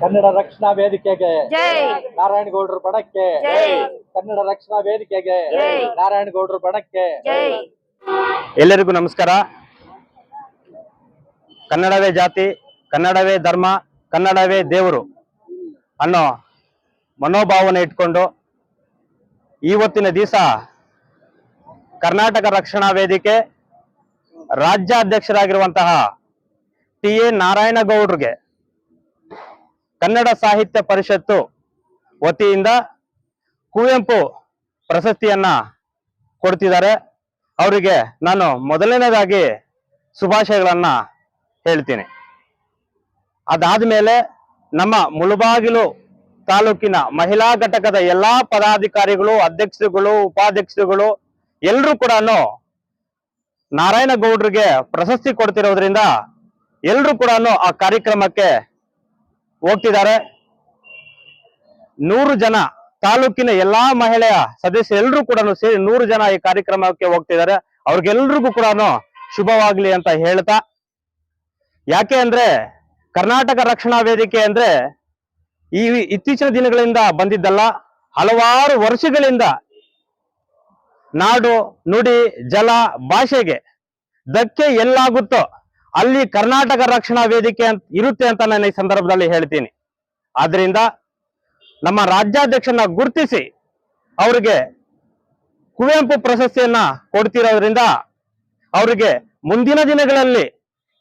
ಕನ್ನಡ ರಕ್ಷಣಾ ವೇದಿಕೆಗೆ. ಜೈ. ನಾರಾಯಣಗೌಡರ ಬಣಕ್ಕೆ. ಜೈ. ಕನ್ನಡ ರಕ್ಷಣಾ ವೇದಿಕೆಗೆ. ಜೈ. ನಾರಾಯಣಗೌಡರ ಬಣಕ್ಕೆ. ಜೈ. ಎಲ್ಲರಿಗೂ ನಮಸ್ಕಾರ. ಕನ್ನಡವೇ ಜಾತಿ ಕನ್ನಡವೇ ಧರ್ಮ ಕನ್ನಡವೇ ದೇವರು ಅನ್ನೋ ಮನೋಭಾವನೆ ಇಟ್ಕೊಂಡು ಇವತ್ತಿನ ದಿವಸ ಕರ್ನಾಟಕ ರಕ್ಷಣಾ ವೇದಿಕೆ ರಾಜ್ಯಾಧ್ಯಕ್ಷರಾಗಿರುವಂತಹ ಟಿ ಎ ನಾರಾಯಣಗೌಡ್ರಿಗೆ ಕನ್ನಡ ಸಾಹಿತ್ಯ ಪರಿಷತ್ತು ವತಿಯಿಂದ ಕುವೆಂಪು ಪ್ರಶಸ್ತಿಯನ್ನ ಕೊಡ್ತಿದ್ದಾರೆ. ಅವರಿಗೆ ನಾನು ಮೊದಲನೇದಾಗಿ ಶುಭಾಶಯಗಳನ್ನ ಹೇಳ್ತೀನಿ. ಅದಾದ ಮೇಲೆ ನಮ್ಮ ಮುಳುಬಾಗಿಲು ತಾಲೂಕಿನ ಮಹಿಳಾ ಘಟಕದ ಎಲ್ಲಾ ಪದಾಧಿಕಾರಿಗಳು, ಅಧ್ಯಕ್ಷರುಗಳು, ಉಪಾಧ್ಯಕ್ಷರುಗಳು ಎಲ್ಲರೂ ಕೂಡ ನಾರಾಯಣಗೌಡ್ರಿಗೆ ಪ್ರಶಸ್ತಿ ಕೊಡ್ತಿರೋದ್ರಿಂದ ಎಲ್ಲರೂ ಕೂಡ ಆ ಕಾರ್ಯಕ್ರಮಕ್ಕೆ ಹೋಗ್ತಿದ್ದಾರೆ. ನೂರು ಜನ ತಾಲೂಕಿನ ಎಲ್ಲಾ ಮಹಿಳೆಯ ಸದಸ್ಯ ಸದಸ್ಯರೆಲ್ಲರೂ ಕೂಡ ಸೇರಿ ನೂರು ಜನ ಈ ಕಾರ್ಯಕ್ರಮಕ್ಕೆ ಹೋಗ್ತಿದ್ದಾರೆ. ಅವ್ರಿಗೆಲ್ರಿಗೂ ಕೂಡ ಶುಭವಾಗ್ಲಿ ಅಂತ ಹೇಳ್ತಾ. ಯಾಕೆ ಅಂದ್ರೆ ಕರ್ನಾಟಕ ರಕ್ಷಣಾ ವೇದಿಕೆ ಅಂದ್ರೆ ಈ ಇತ್ತೀಚಿನ ದಿನಗಳಿಂದ ಬಂದಿದ್ದಲ್ಲ. ಹಲವಾರು ವರ್ಷಗಳಿಂದ ನಾಡು, ನುಡಿ, ಜಲ, ಭಾಷೆಗೆ ಧಕ್ಕೆ ಎಲ್ಲಾಗುತ್ತೋ ಅಲ್ಲಿ ಕರ್ನಾಟಕ ರಕ್ಷಣಾ ವೇದಿಕೆ ಅಂತ ಇರುತ್ತೆ ಅಂತ ನಾನು ಈ ಸಂದರ್ಭದಲ್ಲಿ ಹೇಳ್ತೀನಿ. ಆದ್ರಿಂದ ನಮ್ಮ ರಾಜ್ಯಾಧ್ಯಕ್ಷನ ಗುರುತಿಸಿ ಅವರಿಗೆ ಕುವೆಂಪು ಪ್ರಶಸ್ತಿಯನ್ನ ಕೊಡ್ತಿರೋದ್ರಿಂದ ಅವರಿಗೆ ಮುಂದಿನ ದಿನಗಳಲ್ಲಿ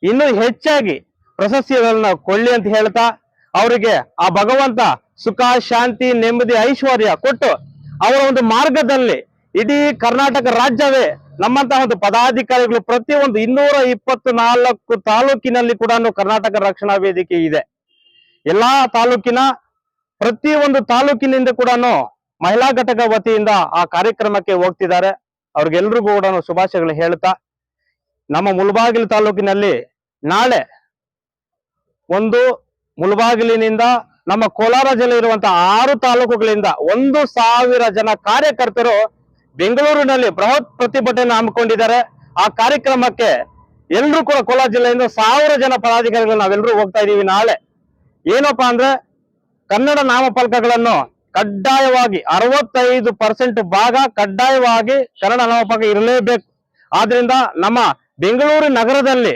ಇನ್ನೂ ಹೆಚ್ಚಾಗಿ ಪ್ರಶಸ್ತಿಗಳನ್ನ ಕೊಳ್ಳಿ ಅಂತ ಹೇಳ್ತಾ ಅವರಿಗೆ ಆ ಭಗವಂತ ಸುಖ, ಶಾಂತಿ, ನೆಮ್ಮದಿ, ಐಶ್ವರ್ಯ ಕೊಟ್ಟು ಅವರ ಒಂದು ಮಾರ್ಗದಲ್ಲಿ ಇಡೀ ಕರ್ನಾಟಕ ರಾಜ್ಯವೇ ನಮ್ಮಂತಹ ಒಂದು ಪದಾಧಿಕಾರಿಗಳು ಪ್ರತಿಯೊಂದು ಇನ್ನೂರ ಇಪ್ಪತ್ತು ನಾಲ್ಕು ತಾಲೂಕಿನಲ್ಲಿ ಕೂಡ ಕರ್ನಾಟಕ ರಕ್ಷಣಾ ವೇದಿಕೆ ಇದೆ. ಎಲ್ಲಾ ತಾಲೂಕಿನ ಪ್ರತಿಯೊಂದು ತಾಲೂಕಿನಿಂದ ಕೂಡ ಮಹಿಳಾ ಘಟಕ ವತಿಯಿಂದ ಆ ಕಾರ್ಯಕ್ರಮಕ್ಕೆ ಹೋಗ್ತಿದ್ದಾರೆ. ಅವ್ರಿಗೆಲ್ರಿಗೂ ಕೂಡ ಶುಭಾಶಯಗಳು ಹೇಳ್ತಾ, ನಮ್ಮ ಮುಲ್ಬಾಗಿಲು ತಾಲೂಕಿನಲ್ಲಿ ನಾಳೆ ಒಂದು ಮುಲ್ಬಾಗಿಲಿನಿಂದ ನಮ್ಮ ಕೋಲಾರ ಜಿಲ್ಲೆ ಇರುವಂತಹ ಆರು ತಾಲೂಕುಗಳಿಂದ ಒಂದು ಸಾವಿರ ಜನ ಕಾರ್ಯಕರ್ತರು ಬೆಂಗಳೂರಿನಲ್ಲಿ ಬೃಹತ್ ಪ್ರತಿಭಟನೆ ಹಮ್ಮಿಕೊಂಡಿದ್ದಾರೆ. ಆ ಕಾರ್ಯಕ್ರಮಕ್ಕೆ ಎಲ್ಲರೂ ಕೂಡ ಕೋಲಾರ ಜಿಲ್ಲೆಯಿಂದ ಸಾವಿರ ಜನ ಪದಾಧಿಕಾರಿಗಳು ನಾವೆಲ್ಲರೂ ಹೋಗ್ತಾ ಇದೀವಿ ನಾಳೆ. ಏನಪ್ಪಾ ಅಂದ್ರೆ ಕನ್ನಡ ನಾಮಫಲಕಗಳನ್ನು ಕಡ್ಡಾಯವಾಗಿ ಅರವತ್ತೈದು ಪರ್ಸೆಂಟ್ ಭಾಗ ಕಡ್ಡಾಯವಾಗಿ ಕನ್ನಡ ನಾಮಫಲಕ ಇರಲೇಬೇಕು. ಆದ್ರಿಂದ ನಮ್ಮ ಬೆಂಗಳೂರು ನಗರದಲ್ಲಿ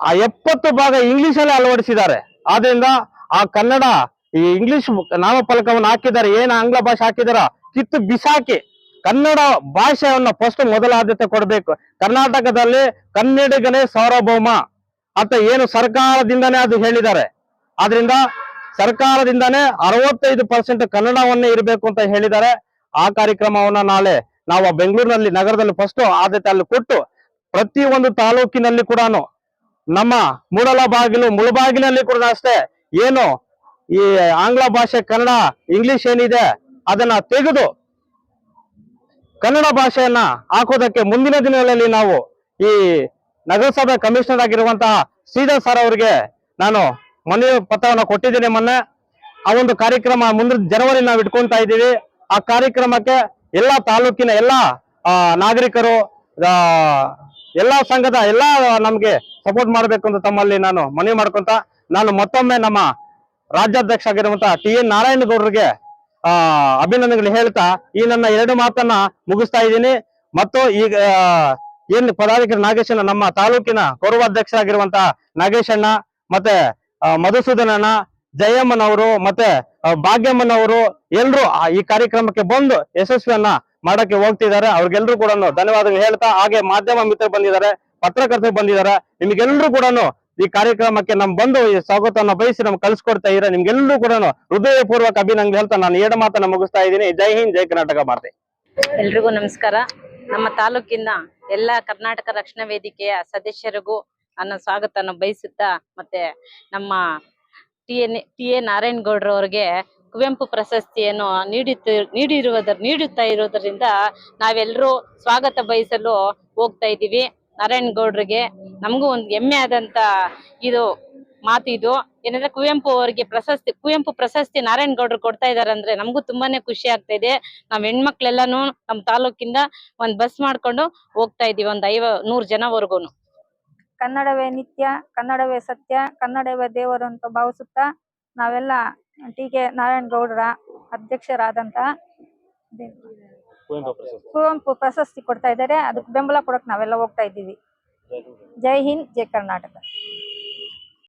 ಆ ಎಪ್ಪತ್ತು ಭಾಗ ಇಂಗ್ಲಿಷ್ ಅಲ್ಲಿ ಅಳವಡಿಸಿದ್ದಾರೆ. ಆದ್ರಿಂದ ಆ ಕನ್ನಡ ಈ ಇಂಗ್ಲಿಷ್ ನಾಮಫಲಕವನ್ನು ಹಾಕಿದ್ದಾರೆ. ಏನ್ ಆಂಗ್ಲ ಭಾಷೆ ಹಾಕಿದಾರ ಕಿತ್ತು ಬಿಸಾಕಿ ಕನ್ನಡ ಭಾಷೆಯನ್ನು ಫಸ್ಟ್ ಮೊದಲ ಆದ್ಯತೆ ಕೊಡಬೇಕು. ಕರ್ನಾಟಕದಲ್ಲಿ ಕನ್ನಡಿಗನೇ ಸಾರ್ವಭೌಮ. ಅಂತ ಏನು ಸರ್ಕಾರದಿಂದನೇ ಅದು ಹೇಳಿದ್ದಾರೆ. ಆದ್ರಿಂದ ಸರ್ಕಾರದಿಂದನೇ ಅರವತ್ತೈದು ಪರ್ಸೆಂಟ್ ಕನ್ನಡವನ್ನೇ ಇರಬೇಕು ಅಂತ ಹೇಳಿದ್ದಾರೆ. ಆ ಕಾರ್ಯಕ್ರಮವನ್ನ ನಾಳೆ ನಾವು ಬೆಂಗಳೂರಿನಲ್ಲಿ ನಗರದಲ್ಲಿ ಫಸ್ಟ್ ಆದ್ಯತೆ ಅಲ್ಲಿ ಕೊಟ್ಟು ಪ್ರತಿ ಒಂದು ತಾಲೂಕಿನಲ್ಲಿ ಕೂಡ ನಮ್ಮ ಮೂಡಲ ಬಾಗಿಲು ಮುಳಬಾಗಿಲಲ್ಲಿ ಕೂಡ ಅಷ್ಟೇ ಏನು ಈ ಆಂಗ್ಲ ಭಾಷೆ ಕನ್ನಡ ಇಂಗ್ಲಿಷ್ ಏನಿದೆ ಅದನ್ನ ತೆಗೆದು ಕನ್ನಡ ಭಾಷೆಯನ್ನ ಹಾಕೋದಕ್ಕೆ ಮುಂದಿನ ದಿನಗಳಲ್ಲಿ ನಾವು ಈ ನಗರಸಭೆ ಕಮಿಷನರ್ ಆಗಿರುವಂತಹ ಶ್ರೀಧರ್ ಸರ್ ಅವರಿಗೆ ನಾನು ಮನವಿ ಪತ್ರವನ್ನು ಕೊಟ್ಟಿದ್ದೇನೆ ಮೊನ್ನೆ. ಆ ಒಂದು ಕಾರ್ಯಕ್ರಮ ಮುಂದಿನ ಜನವರಿ ನಾವು ಇಟ್ಕೊಂತಾ ಇದ್ದೀವಿ. ಆ ಕಾರ್ಯಕ್ರಮಕ್ಕೆ ಎಲ್ಲಾ ತಾಲೂಕಿನ ಎಲ್ಲಾ ನಾಗರಿಕರು ಎಲ್ಲಾ ಸಂಘದ ಎಲ್ಲಾ ನಮ್ಗೆ ಸಪೋರ್ಟ್ ಮಾಡಬೇಕು ಅಂತ ತಮ್ಮಲ್ಲಿ ನಾನು ಮನವಿ ಮಾಡ್ಕೊಂತ ನಾನು ಮತ್ತೊಮ್ಮೆ ನಮ್ಮ ರಾಜ್ಯಾಧ್ಯಕ್ಷ ಆಗಿರುವಂತಹ ಟಿ ಎನ್ ನಾರಾಯಣಗೌಡರಿಗೆ ಆ, ಅಭಿನಂದನೆಗಳು ಹೇಳ್ತಾ ಈ ನನ್ನ ಎರಡು ಮಾತನ್ನ ಮುಗಿಸ್ತಾ ಇದ್ದೀನಿ. ಮತ್ತು ಈಗ ಏನ್ ಪದಾಧಿಕಾರಿ ನಾಗೇಶಣ್ಣ ನಮ್ಮ ತಾಲೂಕಿನ ಗೌರವಾಧ್ಯಕ್ಷರಾಗಿರುವಂತಹ ನಾಗೇಶಣ್ಣ ಮತ್ತೆ ಮಧುಸೂದನಣ್ಣ ಜಯಮ್ಮನವರು, ಮತ್ತೆ ಭಾಗ್ಯಮ್ಮನವರು ಎಲ್ರು ಈ ಕಾರ್ಯಕ್ರಮಕ್ಕೆ ಬಂದು ಯಶಸ್ವಿಯನ್ನ ಮಾಡಕ್ಕೆ ಹೋಗ್ತಿದ್ದಾರೆ. ಅವ್ರಿಗೆಲ್ರು ಕೂಡ ಧನ್ಯವಾದಗಳು ಹೇಳ್ತಾ, ಹಾಗೆ ಮಾಧ್ಯಮ ಮಿತ್ರರು ಬಂದಿದ್ದಾರೆ, ಪತ್ರಕರ್ತರು ಬಂದಿದ್ದಾರೆ. ನಿಮ್ಗೆಲ್ರು ಕೂಡ ಈ ಕಾರ್ಯಕ್ರಮಕ್ಕೆ ನಮ್ ಬಂದು ಸ್ವಾಗತವನ್ನ ಬಯಸಿ ನಮ್ಗೆ ಕಲ್ಸ್ಕೊಡ್ತಾ ಇದ್ರೆ ನಿಮ್ಗೆಲ್ಲರೂ ಕೂಡ ಹೃದಯಪೂರ್ವಕ ಅಭಿನಂದನೆ ಹೇಳ್ತಾ ನಾನು ಎರಡು ಮಾತನ್ನ ಮುಗಿಸ್ತಾ ಇದ್ದೀನಿ. ಜೈ ಹಿಂದ್, ಜೈ ಕರ್ನಾಟಕ ಮಾತೆ. ಎಲ್ರಿಗೂ ನಮಸ್ಕಾರ. ನಮ್ಮ ತಾಲೂಕಿನ ಎಲ್ಲ ಕರ್ನಾಟಕ ರಕ್ಷಣಾ ವೇದಿಕೆಯ ಸದಸ್ಯರಿಗೂ ನನ್ನ ಸ್ವಾಗತವನ್ನು ಬಯಸುತ್ತಾ ಮತ್ತೆ ನಮ್ಮ ಟಿ ಎನ್ ಟಿ ಎ ನಾರಾಯಣಗೌಡ್ರವ್ರಿಗೆ ಕುವೆಂಪು ಪ್ರಶಸ್ತಿಯನ್ನು ನೀಡುತ್ತ ನೀಡಿರುವುದರ ನೀಡುತ್ತಾ ಇರೋದರಿಂದ ನಾವೆಲ್ಲರೂ ಸ್ವಾಗತ ಬಯಸಲು ಹೋಗ್ತಾ ಇದ್ದೀವಿ. ನಾರಾಯಣಗೌಡ್ರಿಗೆ ನಮಗೂ ಒಂದು ಹೆಮ್ಮೆ ಆದಂತ ಇದು ಮಾತು ಇದು. ಏನಂದ್ರೆ ಕುವೆಂಪು ಅವರಿಗೆ ಪ್ರಶಸ್ತಿ, ಕುವೆಂಪು ಪ್ರಶಸ್ತಿ ನಾರಾಯಣಗೌಡ್ರು ಕೊಡ್ತಾ ಇದಾರೆ ಅಂದ್ರೆ ನಮಗೂ ತುಂಬಾನೇ ಖುಷಿ ಆಗ್ತಾ ಇದೆ. ನಾವ್ ಹೆಣ್ಮಕ್ಳೆಲ್ಲಾನು ನಮ್ ತಾಲೂಕಿಂದ ಒಂದ್ ಬಸ್ ಮಾಡ್ಕೊಂಡು ಹೋಗ್ತಾ ಇದೀವಿ ಒಂದ್ ಐವ, ನೂರ್ ಜನವರೆಗೂನು. ಕನ್ನಡವೇ ನಿತ್ಯ, ಕನ್ನಡವೇ ಸತ್ಯ, ಕನ್ನಡವೇ ದೇವರು ಅಂತ ಭಾವಿಸುತ್ತಾ ನಾವೆಲ್ಲ ಟಿ ಕೆ ನಾರಾಯಣ ಗೌಡ್ರ ಅಧ್ಯಕ್ಷರಾದಂತ ಕುವೆಂಪು ಪ್ರಶಸ್ತಿ ಕೊಡ್ತಾ ಇದ್ದಾರೆ. ಅದಕ್ಕೆ ಬೆಂಬಲ ಕೊಡಕ್ ನಾವೆಲ್ಲ ಹೋಗ್ತಾ ಇದ್ದೀವಿ. ಜೈ ಹಿಂದ್ ಜೈ ಕರ್ನಾಟಕ.